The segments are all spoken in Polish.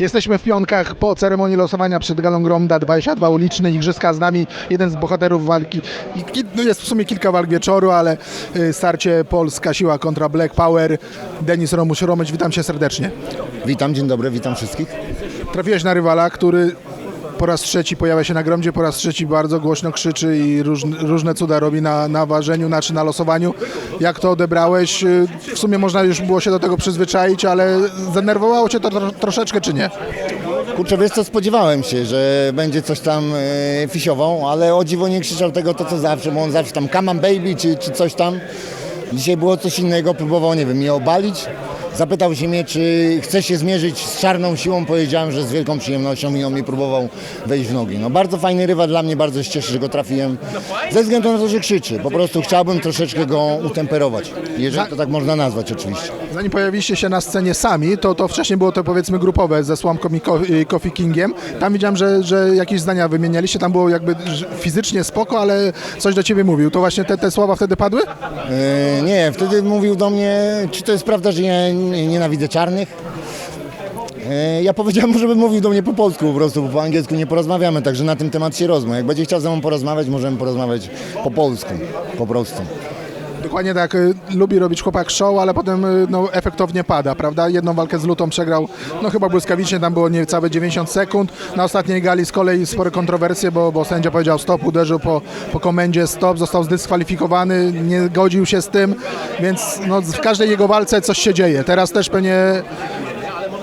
Jesteśmy w Pionkach po ceremonii losowania przed Galą Gromda 22 uliczne Igrzyska. Z nami jeden z bohaterów walki. No jest w sumie kilka walk wieczoru, ale y, starcie Polska Siła kontra Black Power. Denis Romuś Romycz, witam cię serdecznie. Witam, dzień dobry, witam wszystkich. Trafiłeś na rywala, który po raz trzeci pojawia się na gromdzie, po raz trzeci bardzo głośno krzyczy i róż, różne cuda robi na, na ważeniu, znaczy na losowaniu. Jak to odebrałeś? Y, W sumie można już było się do tego przyzwyczaić, ale zdenerwowało cię to tro, troszeczkę, czy nie? Kurczę, wiesz co, spodziewałem się, że będzie coś tam e, fisiował, ale o dziwo nie krzyczał tego to co zawsze, bo on zawsze tam come on baby czy, czy coś tam. Dzisiaj było coś innego, próbował, nie wiem, mnie obalić. Zapytał się mnie, czy chce się zmierzyć z czarną siłą. Powiedziałem, że z wielką przyjemnością i on mi próbował wejść w nogi. No bardzo fajny rywal dla mnie, bardzo się cieszę, że go trafiłem. Ze względu na to, że krzyczy. Po prostu chciałbym troszeczkę go utemperować. Jeżeli to tak można nazwać oczywiście. Zanim pojawiliście się na scenie sami, to, to wcześniej było to powiedzmy grupowe ze Słomką i Coffee Kingiem. Tam widziałem, że, że jakieś zdania wymienialiście, tam było jakby fizycznie spoko, ale coś do ciebie mówił. To właśnie te, te słowa wtedy padły? E, nie, wtedy mówił do mnie, czy to jest prawda, że ja nie- nienawidzę czarnych. E, ja powiedziałem mu, żeby mówił do mnie po polsku po prostu, bo po angielsku nie porozmawiamy, także na tym temat się rozmów. Jak będzie chciał ze mną porozmawiać, możemy porozmawiać po polsku, po prostu. Dokładnie tak, y, lubi robić chłopak show, ale potem y, no, efektownie pada, prawda? Jedną walkę z Lutą przegrał, no chyba błyskawicznie, tam było niecałe 90 sekund. Na ostatniej gali z kolei spore kontrowersje, bo, bo sędzia powiedział stop, uderzył po, po komendzie stop, został zdyskwalifikowany, nie godził się z tym, więc no, w każdej jego walce coś się dzieje. Teraz też pewnie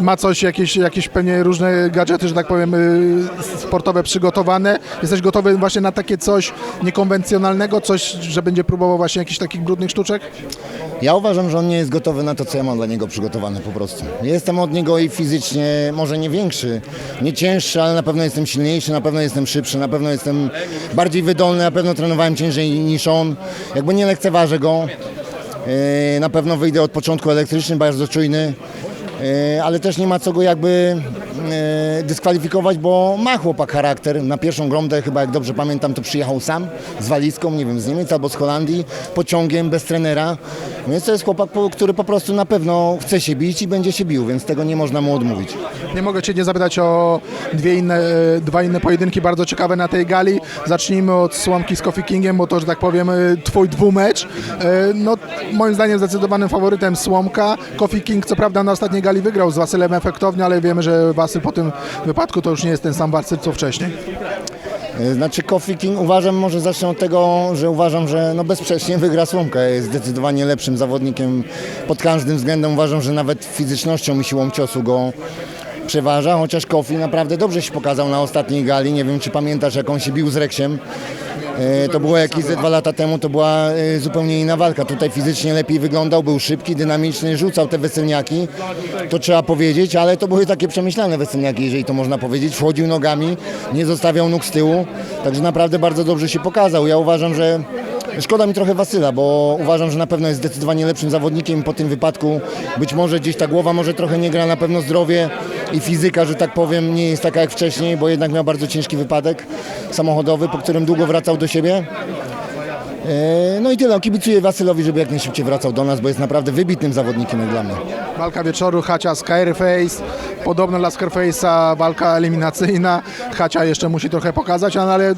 ma coś, jakieś, jakieś pewnie różne gadżety, że tak powiem, y, sportowe przygotowane. Jesteś gotowy właśnie na takie coś niekonwencjonalnego, coś, że będzie próbował właśnie jakichś takich brudnych sztuczek? Ja uważam, że on nie jest gotowy na to, co ja mam dla niego przygotowane po prostu. Jestem od niego i fizycznie, może nie większy, nie cięższy, ale na pewno jestem silniejszy, na pewno jestem szybszy, na pewno jestem bardziej wydolny, na pewno trenowałem ciężej niż on. Jakby nie lekceważę go. Yy, Na pewno wyjdę od początku elektryczny, bardzo czujny, ale też nie ma co go jakby yy, dyskwalifikować, bo ma chłopak charakter. Na pierwszą gromdę chyba, jak dobrze pamiętam, to przyjechał sam z walizką, nie wiem, z Niemiec albo z Holandii, pociągiem, bez trenera. Więc to jest chłopak, który po prostu na pewno chce się bić i będzie się bił, więc tego nie można mu odmówić. Nie mogę Cię nie zapytać o dwie inne, e, dwa inne pojedynki bardzo ciekawe na tej gali. Zacznijmy od Słomki z Coffee Kingiem, bo to, że tak powiem, e, Twój dwumecz. E, No, moim zdaniem zdecydowanym faworytem Słomka. Coffee King co prawda na ostatniej gali wygrał z Wasylem efektownie, ale wiemy, że Wasyl po tym wypadku to już nie jest ten sam Wasyl co wcześniej. Yy, Znaczy Coffee King uważam, może zacznę od tego, że uważam, że no bezsprzecznie wygra Słomka. Jest zdecydowanie lepszym zawodnikiem pod każdym względem. Uważam, że nawet fizycznością i siłą ciosu go przeważa, chociaż Kofi naprawdę dobrze się pokazał na ostatniej gali. Nie wiem, czy pamiętasz, jak on się bił z Reksiem. E, To było jakieś dwa lata temu, to była e, zupełnie inna walka. Tutaj fizycznie lepiej wyglądał, był szybki, dynamiczny, rzucał te weselniaki, to trzeba powiedzieć, ale to były takie przemyślane weselniaki, jeżeli to można powiedzieć. Wchodził nogami, nie zostawiał nóg z tyłu, także naprawdę bardzo dobrze się pokazał. Ja uważam, że Szkoda mi trochę Wasyla, bo uważam, że na pewno jest zdecydowanie lepszym zawodnikiem po tym wypadku. Być może gdzieś ta głowa może trochę nie gra, na pewno zdrowie i fizyka, że tak powiem, nie jest taka jak wcześniej, bo jednak miał bardzo ciężki wypadek samochodowy, po którym długo wracał do siebie. E, No i tyle. Kibicuję Wasylowi, żeby jak najszybciej wracał do nas, bo jest naprawdę wybitnym zawodnikiem jak dla mnie. Walka wieczoru, Hacia Scarface. Podobno dla Scarface'a walka eliminacyjna. Hacia jeszcze musi trochę pokazać, ale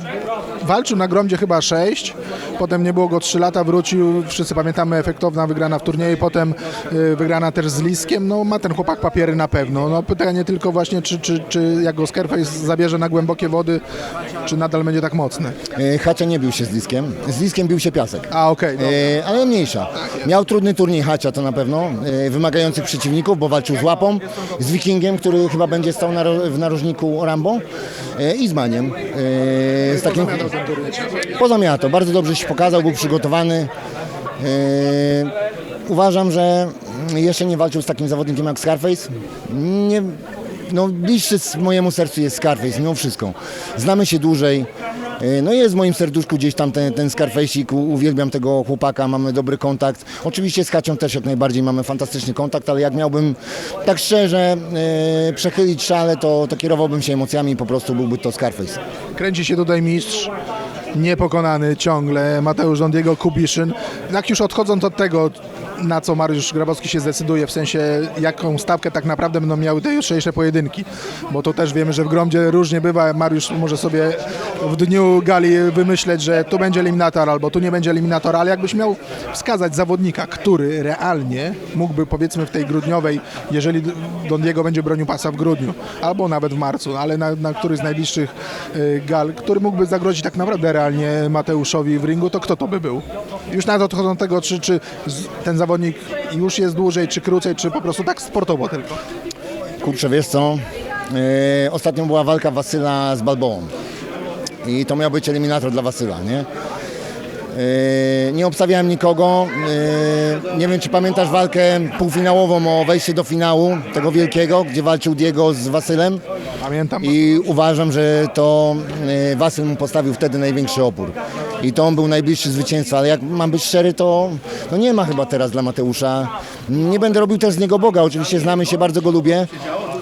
walczył na gromdzie chyba 6. Potem nie było go 3 lata, wrócił. Wszyscy pamiętamy efektowna wygrana w turnieju. Potem y, wygrana też z Liskiem. No ma ten chłopak papiery na pewno. No pytanie tylko właśnie, czy, czy, czy jak go Scarface zabierze na głębokie wody, czy nadal będzie tak mocny. E, Hacia nie bił się z Liskiem. Z Liskiem bił się Piasek. A okej, dobra. E, ale mniejsza. Miał trudny turniej Hacia to na pewno, e, wymagających przeciwników, bo walczył z Łapą, z Wikingiem, który chyba będzie stał na, w narożniku Rambo e, i z Maniem. E, z takim, pozamiato, bardzo dobrze się pokazał, był przygotowany. E, uważam, że jeszcze nie walczył z takim zawodnikiem jak Scarface. Nie, no, bliższy mojemu sercu jest Scarface, mimo wszystko. Znamy się dłużej. E, No jest w moim serduszku gdzieś tam ten, ten uwielbiam tego chłopaka, mamy dobry kontakt. Oczywiście z Kacią też jak najbardziej mamy fantastyczny kontakt, ale jak miałbym tak szczerze e, przechylić szale, to, to kierowałbym się emocjami i po prostu byłby to Scarface. Kręci się tutaj mistrz, niepokonany ciągle, Mateusz Dondiego Kubiszyn. Jak już odchodząc od tego, na co Mariusz Grabowski się zdecyduje, w sensie jaką stawkę tak naprawdę będą miały te jutrzejsze pojedynki, bo to też wiemy, że w Gromdzie różnie bywa, Mariusz może sobie w dniu gali wymyśleć, że tu będzie eliminator albo tu nie będzie eliminator, ale jakbyś miał wskazać zawodnika, który realnie mógłby powiedzmy w tej grudniowej, jeżeli Don Diego będzie bronił pasa w grudniu, albo nawet w marcu, ale na, na któryś z najbliższych y, gal, który mógłby zagrozić tak naprawdę realnie Mateuszowi w ringu, to kto to by był? Już nawet odchodzą od tego, czy, czy ten zawodnik już jest dłużej, czy krócej, czy po prostu tak sportowo tylko. Kurczę, wiesz co, yy, ostatnio była walka Wasyla z Balboą i to miał być eliminator dla Wasyla, nie? Yy, nie obstawiałem nikogo. Yy, nie wiem, czy pamiętasz walkę półfinałową o wejście do finału tego wielkiego, gdzie walczył Diego z Wasylem. Pamiętam. I uważam, że to e, Wasyl mu postawił wtedy największy opór. I to on był najbliższy zwycięstwa, ale jak mam być szczery, to nie ma chyba teraz dla Mateusza. Nie będę robił też z niego Boga, oczywiście znamy się, bardzo go lubię.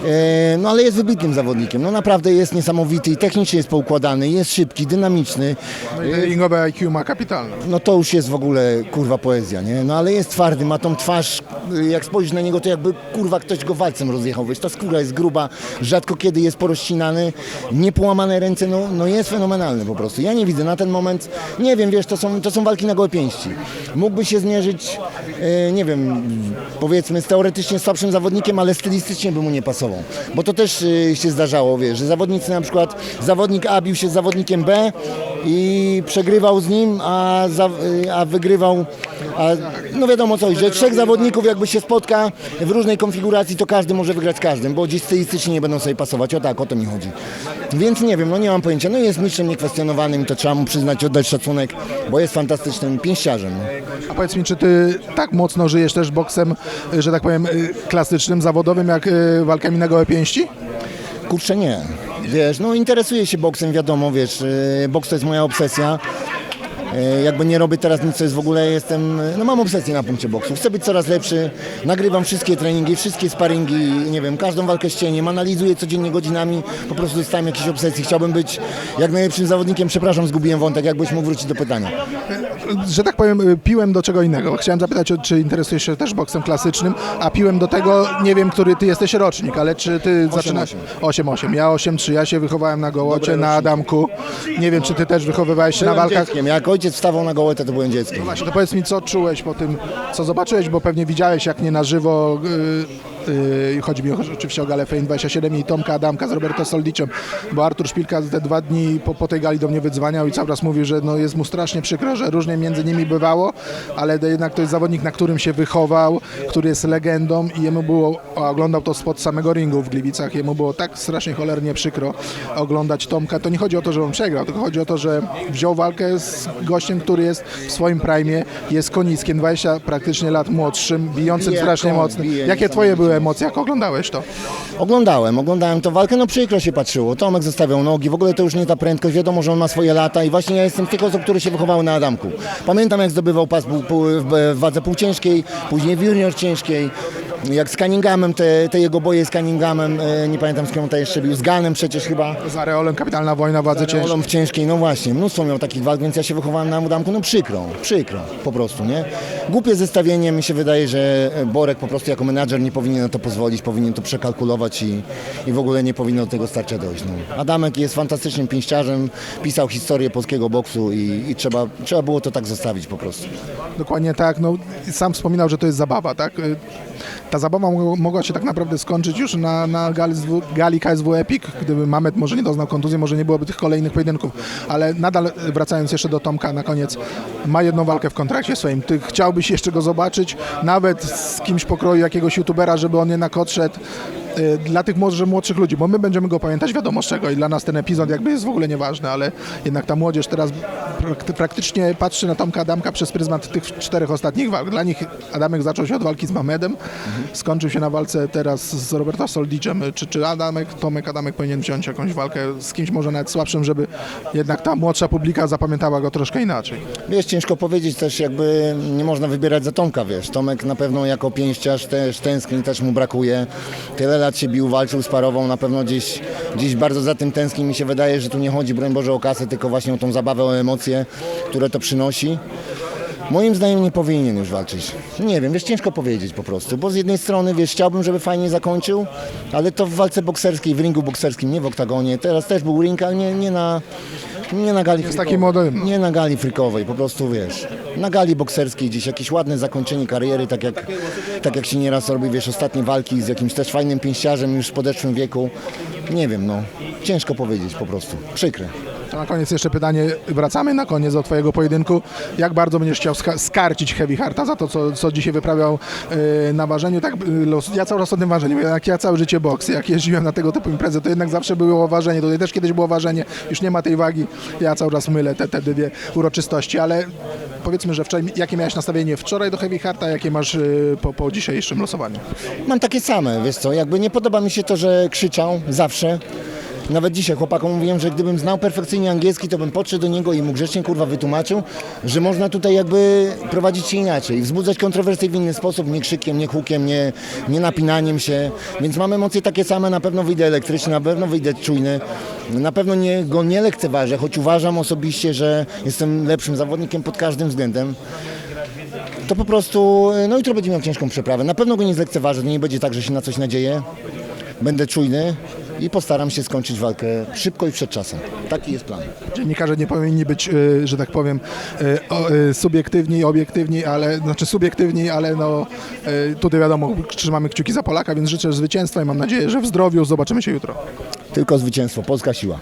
E, No ale jest wybitnym zawodnikiem. No naprawdę jest niesamowity i technicznie jest poukładany, jest szybki, dynamiczny. No i ringowe IQ ma kapitalne. No to już jest w ogóle kurwa poezja, nie? No ale jest twardy, ma tą twarz, jak spojrzysz na niego, to jakby kurwa ktoś go walcem rozjechał, wiesz, ta skóra jest gruba, rzadko kiedy jest porozcinany, niepołamane ręce, no, no jest fenomenalny po prostu. Ja nie widzę na ten moment, nie wiem, wiesz, to są, to są walki na gołe pięści. Mógłby się zmierzyć, y, nie wiem, powiedzmy z teoretycznie słabszym zawodnikiem, ale stylistycznie by mu nie pasował. Bo to też y, się zdarzało, wiesz, że zawodnicy na przykład, zawodnik A bił się z zawodnikiem B i przegrywał z nim, a, za, y, a wygrywał, a, no wiadomo o co, chodzi, że trzech zawodników jakby się spotka w różnej konfiguracji, to każdy może wygrać z każdym, bo gdzieś stylistycznie nie będą sobie pasować, o tak, o to mi chodzi. Więc nie wiem, no nie mam pojęcia, no jest mistrzem niekwestionowanym i to trzeba mu przyznać, oddać szacunek, bo jest fantastycznym pięściarzem. A powiedz mi, czy ty tak mocno żyjesz też boksem, że tak powiem, klasycznym, zawodowym, jak y, walkami na gołe pięści? Kurczę nie. Wiesz, no interesuję się boksem, wiadomo, wiesz, yy, boks to jest moja obsesja. Yy, Jakby nie robię teraz nic, co jest w ogóle, jestem, no mam obsesję na punkcie boksu. Chcę być coraz lepszy, nagrywam wszystkie treningi, wszystkie sparingi, nie wiem, każdą walkę z cieniem, analizuję codziennie godzinami, po prostu dostałem jakieś obsesji. Chciałbym być jak najlepszym zawodnikiem, przepraszam, zgubiłem wątek, jakbyś mógł wrócić do pytania. że tak powiem, y, piłem do czego innego. Chciałem zapytać, czy interesujesz się też boksem klasycznym, a piłem do tego, nie wiem, który ty jesteś rocznik, ale czy ty zaczynasz... 8-8. Ja 8-3, ja się wychowałem na Gołocie, na Adamku. Nie wiem, czy ty też wychowywałeś się na Byłem walkach. dzieckiem, jak ojciec wstawał na gołę, to, byłem dzieckiem. Właśnie, to powiedz mi, co czułeś po tym, co zobaczyłeś, bo pewnie widziałeś, jak nie na żywo, yy, chodzi mi oczywiście o galę Fame 27 i Tomka Adamka z Roberto Soldiciem, bo Artur Szpilka te dwa dni po, po tej gali do mnie wydzwaniał i cały czas mówił, że no jest mu strasznie przykro, że różnie między nimi bywało, ale jednak to jest zawodnik, na którym się wychował, który jest legendą i jemu było, oglądał to spod samego ringu w Gliwicach, jemu było tak strasznie cholernie przykro oglądać Tomka. To nie chodzi o to, że on przegrał, tylko chodzi o to, że wziął walkę z gościem, który jest w swoim prime, jest konickiem, 20 praktycznie lat młodszym, bijącym Bije strasznie mocno. Jakie twoje były jak oglądałeś to? Oglądałem, oglądałem tę walkę, no przykro się patrzyło. Tomek zostawiał nogi, w ogóle to już nie ta prędkość, wiadomo, że on ma swoje lata i właśnie ja jestem z tych osób, które się wychowały na Adamku. Pamiętam jak zdobywał pas w wadze półciężkiej, później w junior ciężkiej, jak z Cunninghamem, te, te jego boje z Cunninghamem, e, nie pamiętam z kim on jeszcze bił, z Ganem przecież chyba. Z Areolem kapitalna wojna władzy ciężkiej. W ciężkiej, no właśnie, mnóstwo miał takich walk, więc ja się wychowałem na Adamku, no przykro, przykro, po prostu, nie? Głupie zestawienie, mi się wydaje, że Borek po prostu jako menadżer nie powinien na to pozwolić, powinien to przekalkulować i, i w ogóle nie powinno do tego starcia dojść. No. Adamek jest fantastycznym pięściarzem, pisał historię polskiego boksu i, i trzeba, trzeba było to tak zostawić po prostu. Dokładnie tak. No, sam wspominał, że to jest zabawa, tak? Ta zabawa mogła- się tak naprawdę skończyć już na, na gali, gali KSW Epic, gdyby Mamet może nie doznał kontuzji, może nie byłoby tych kolejnych pojedynków, ale nadal wracając jeszcze do Tomka na koniec, ma jedną walkę w kontrakcie swoim. Ty chciałbyś jeszcze go zobaczyć, nawet z kimś pokroju jakiegoś youtubera, żeby on jednak odszedł dla tych może młodszych ludzi, bo my będziemy go pamiętać wiadomo z czego i dla nas ten epizod jakby jest w ogóle nieważny, ale jednak ta młodzież teraz prak- praktycznie patrzy na Tomka Adamka przez pryzmat tych czterech ostatnich walk. Dla nich Adamek zaczął się od walki z Mamedem, skończył się na walce teraz z Roberto Soldicem. Czy, czy Adamek, Tomek Adamek powinien wziąć jakąś walkę z kimś może nawet słabszym, żeby jednak ta młodsza publika zapamiętała go troszkę inaczej. Wiesz, ciężko powiedzieć też, jakby nie można wybierać za Tomka, wiesz. Tomek na pewno jako pięściarz też tęskni, też mu brakuje. Tyle lat się bił, walczył, sparował, na pewno gdzieś, gdzieś bardzo za tym tęskni. Mi się wydaje, że tu nie chodzi, broń Boże, o kasę, tylko właśnie o tą zabawę, o emocje, które to przynosi. Moim zdaniem nie powinien już walczyć. Nie wiem, wiesz, ciężko powiedzieć po prostu, bo z jednej strony, wiesz, chciałbym, żeby fajnie zakończył, ale to w walce bokserskiej, w ringu bokserskim, nie w oktagonie. Teraz też był ring, ale nie, nie na... Nie na gali Jest taki model. Nie na gali frikowej, po prostu wiesz. Na gali bokserskiej gdzieś jakieś ładne zakończenie kariery, tak jak, tak jak się nieraz robi, wiesz, ostatnie walki z jakimś też fajnym pięściarzem już w podeszłym wieku. Nie wiem, no. Ciężko powiedzieć po prostu. Przykre. To na koniec jeszcze pytanie, wracamy na koniec do Twojego pojedynku. Jak bardzo będziesz chciał ska- skarcić Heavy Harta za to, co, co dzisiaj wyprawiał yy, na ważeniu? Tak, los, ja cały czas o tym ważeniu, jak ja całe życie boks, jak jeździłem na tego typu imprezy, to jednak zawsze było ważenie. Tutaj też kiedyś było ważenie, już nie ma tej wagi. Ja cały czas mylę te, te dwie uroczystości, ale powiedzmy, że wczoraj, jakie miałeś nastawienie wczoraj do Heavy Harta, jakie masz yy, po, po dzisiejszym losowaniu? Mam takie same, wiesz co, jakby nie podoba mi się to, że krzyczał zawsze. Nawet dzisiaj chłopakom mówiłem, że gdybym znał perfekcyjnie angielski, to bym podszedł do niego i mu grzecznie kurwa wytłumaczył, że można tutaj jakby prowadzić się inaczej, wzbudzać kontrowersje w inny sposób, nie krzykiem, nie hukiem, nie, nie napinaniem się. Więc mam emocje takie same, na pewno wyjdę elektryczny, na pewno wyjdę czujny. Na pewno nie, go nie lekceważę, choć uważam osobiście, że jestem lepszym zawodnikiem pod każdym względem to po prostu, no jutro będzie miał ciężką przeprawę. Na pewno go nie zlekceważę, to nie będzie tak, że się na coś nadzieję. Będę czujny i postaram się skończyć walkę szybko i przed czasem. Taki jest plan. Dziennikarze nie powinni być, y, że tak powiem, o, y, subiektywni, obiektywni, ale znaczy subiektywni, ale no tutaj wiadomo, trzymamy kciuki za Polaka, więc życzę zwycięstwa i mam nadzieję, że w zdrowiu zobaczymy się jutro. Tylko zwycięstwo, polska siła.